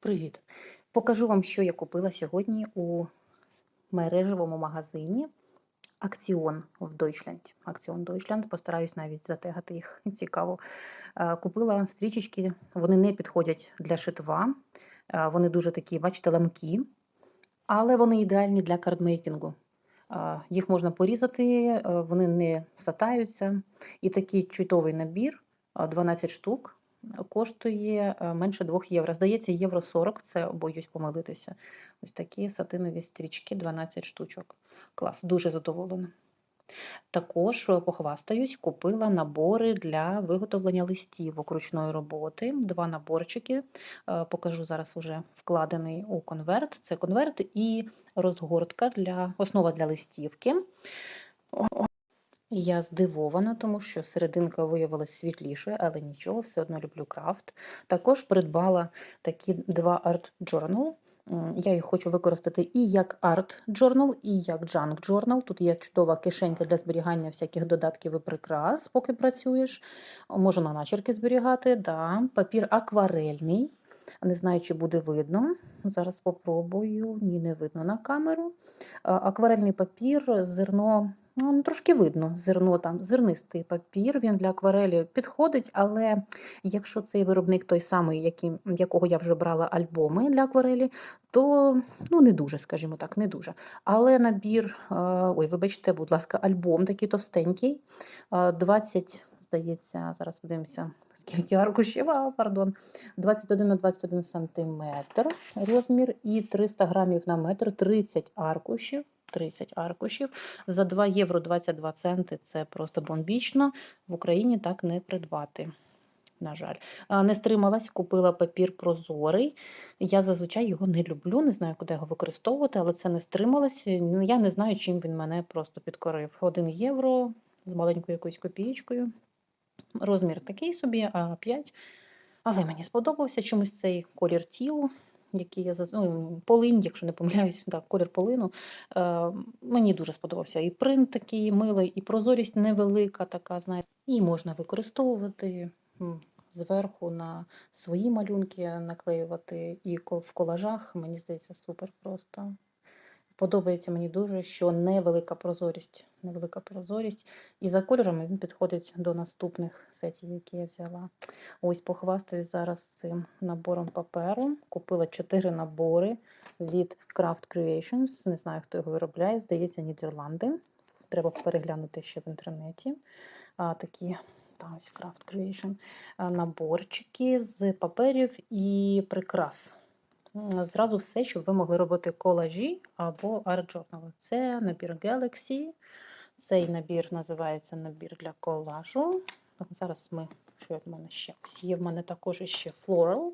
Привіт! Покажу вам, що я купила сьогодні у мережевому магазині Акціон в Deutschland. Акціон Deutschland. Постараюсь навіть затегати їх. Цікаво. Е, Купила стрічечки, вони не підходять для шитва. Е, Вони дуже такі, бачите, ламкі, але вони ідеальні для кардмейкінгу. Е, Їх можна порізати, вони не сатаються. І такий чудовий набір, е, 12 штук коштує е, менше 2 євро. Здається, євро 40, це боюсь помилитися. Ось такі сатинові стрічки, 12 штучок. Клас, дуже задоволена. Також е, похвастаюсь, купила набори для виготовлення листів ручної роботи. Два наборчики. Е, Покажу зараз уже вкладений у конверт. Це конверт і розгортка для основа для листівки. Я здивована, тому що серединка виявилася світлішою, але нічого, все одно люблю крафт. Також придбала такі два арт journal. Я їх хочу використати і як арт journal, і як junk journal. Тут є чудова кишенька для зберігання всяких додатків і прикрас, поки працюєш. Можна на начерки зберігати. Да. Папір акварельний. Не знаю, чи буде видно. Зараз попробую. Ні, не видно на камеру. Акварельний папір, зерно. Ну, трошки видно, зерно там, зернистий папір, він для акварелі підходить, але якщо цей виробник той самий, яким, якого я вже брала альбоми для акварелі, то ну, не дуже, скажімо так, не дуже. Але набір, е, ой, вибачте, будь ласка, альбом такий товстенький, е, 20, здається, зараз подивимося, скільки аркушів, а, пардон, 21 на 21 сантиметр розмір і 300 грамів на метр, 30 аркушів. 30 аркушів за 2 євро 22 центи. Це просто бомбічно. В Україні так не придбати. На жаль, не стрималась, купила папір прозорий. Я зазвичай його не люблю, не знаю, куди його використовувати, але це не стрималась. Ну, Я не знаю, чим він мене просто підкорив. 1 євро з маленькою якоюсь копієчкою. Розмір такий собі, а 5. Але мені сподобався чомусь цей колір тілу, який я ну, полинь, якщо не помиляюсь, так, колір полину. Е, мені дуже сподобався. І принт такий милий, і прозорість невелика, така, знаєте, і можна використовувати зверху на свої малюнки, наклеювати і в колажах. Мені здається, супер просто. Подобається мені дуже, що невелика прозорість. Невелика прозорість. І за кольорами він підходить до наступних сетів, які я взяла. Ось похвастаюсь зараз цим набором паперу. Купила 4 набори від Craft Creations. Не знаю, хто його виробляє. Здається, Нідерланди. Треба переглянути ще в інтернеті. А, такі та ось Craft Creation наборчики з паперів і прикрас. Зразу все, щоб ви могли робити колажі або арт-журнали. Це набір Galaxy. Цей набір називається набір для колажу. Зараз ми, що в мене ще? Є в мене також ще Floral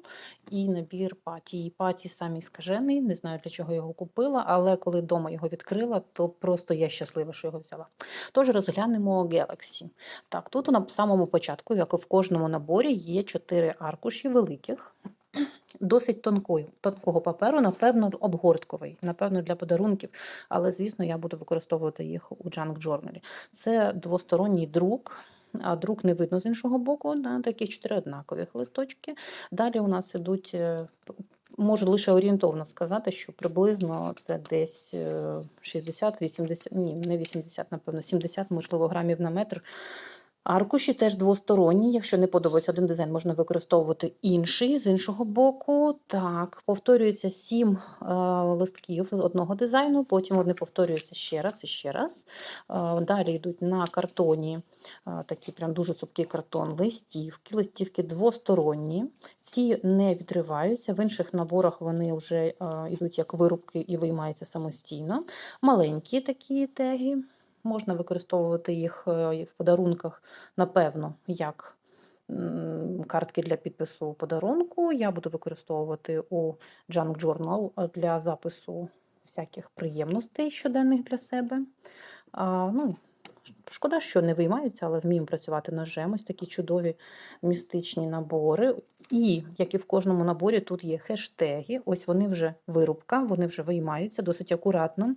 і набір паті. І паті самий скажений, не знаю для чого його купила, але коли вдома його відкрила, то просто я щаслива, що його взяла. Тож розглянемо Galaxy. Так, тут на самому початку, як і в кожному наборі, є 4 аркуші великих досить тонкою, тонкого паперу, напевно, обгортковий, напевно, для подарунків, але, звісно, я буду використовувати їх у Junk Journal. Це двосторонній друк. А друк не видно з іншого боку, да, такі чотири однакових листочки. Далі у нас ідуть, е, можу лише орієнтовно сказати, що приблизно це десь е, 60-80, ні, не 80, напевно, 70, можливо, грамів на метр. Аркуші теж двосторонні. Якщо не подобається один дизайн, можна використовувати інший з іншого боку. Так, повторюється сім е, листків одного дизайну, потім вони повторюються ще раз і ще раз. Е, далі йдуть на картоні е, такі прям дуже цупкий картон, листівки. Листівки двосторонні. Ці не відриваються. В інших наборах вони вже йдуть як вирубки і виймаються самостійно. Маленькі такі теги. Можна використовувати їх е, в подарунках, напевно, як картки для підпису подарунку. Я буду використовувати у Junk Journal е, для запису всяких приємностей щоденних для себе. А, ну, шкода, що не виймаються, але вміємо працювати ножем. Ось такі чудові містичні набори. І, як і в кожному наборі, тут є хештеги. Ось вони вже вирубка, вони вже виймаються досить акуратно,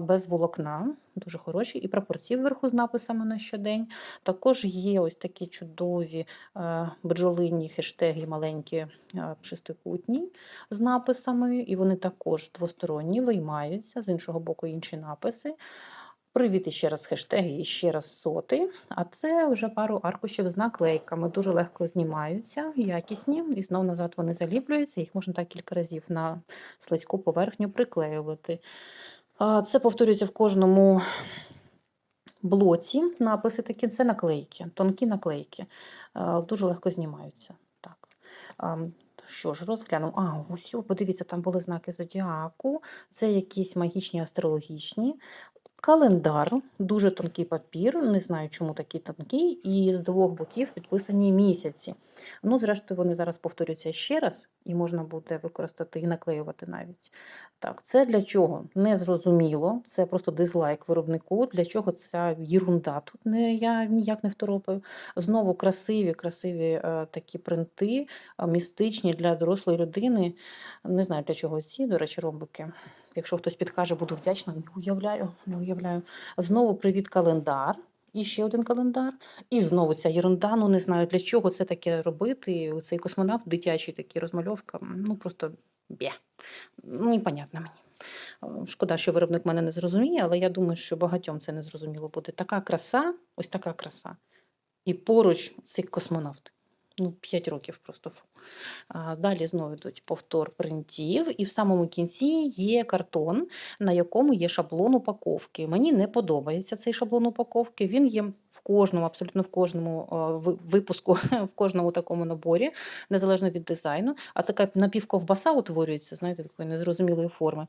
без волокна, дуже хороші. І прапорці вверху з написами на щодень. Також є ось такі чудові е, бджолині хештеги маленькі е, шестикутні з написами, і вони також двосторонні, виймаються, з іншого боку інші написи. Привіт іще раз хештеги, і ще раз соти. А це вже пару аркушів з наклейками. Дуже легко знімаються, якісні, і знов назад вони заліплюються. Їх можна так кілька разів на слизьку поверхню приклеювати. Це повторюється в кожному блоці. Написи такі це наклейки, тонкі наклейки. Дуже легко знімаються. Так. Що ж, розглянемо. А, ось, подивіться, там були знаки зодіаку. Це якісь магічні астрологічні. Календар, дуже тонкий папір, не знаю, чому такий тонкий, і з двох боків підписані місяці. Ну, зрештою, вони зараз повторюються ще раз, і можна буде використати і наклеювати навіть. Так, це для чого? Незрозуміло, це просто дизлайк виробнику. Для чого ця єрунда? Тут не, я ніяк не второпаю. Знову красиві, красиві е, такі принти, е, містичні для дорослої людини. Не знаю, для чого ці, до речі, ромбики. Якщо хтось підкаже, буду вдячна. Не уявляю, не уявляю. Знову привіт календар. І ще один календар. І знову ця єрунда. Ну не знаю для чого це таке робити. Цей космонавт дитячий такий розмальовка. Ну просто бє. Ну, непонятно мені. Е, Шкода, що виробник мене не зрозуміє, але я думаю, що багатьом це не зрозуміло буде. Така краса, ось така краса. І поруч цей космонавт. Ну, 5 років просто. Далі знову йдуть повтор принтів, і в самому кінці є картон, на якому є шаблон упаковки. Мені не подобається цей шаблон упаковки. Він є в кожному, абсолютно в кожному випуску, в кожному такому наборі, незалежно від дизайну. А така напівковбаса утворюється, знаєте, такої незрозумілої форми.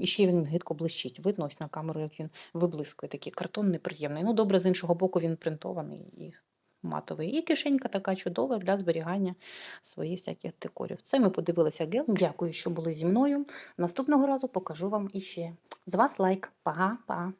І ще він гидко блищить. Видно ось на камеру, як він виблискує. Такий картон неприємний. Ну, добре, з іншого боку, він принтований і матовий. І кишенька така чудова для зберігання своїх всяких декорів. Це ми подивилися гел. Дякую, що були зі мною. Наступного разу покажу вам іще. З вас лайк. Пага-па.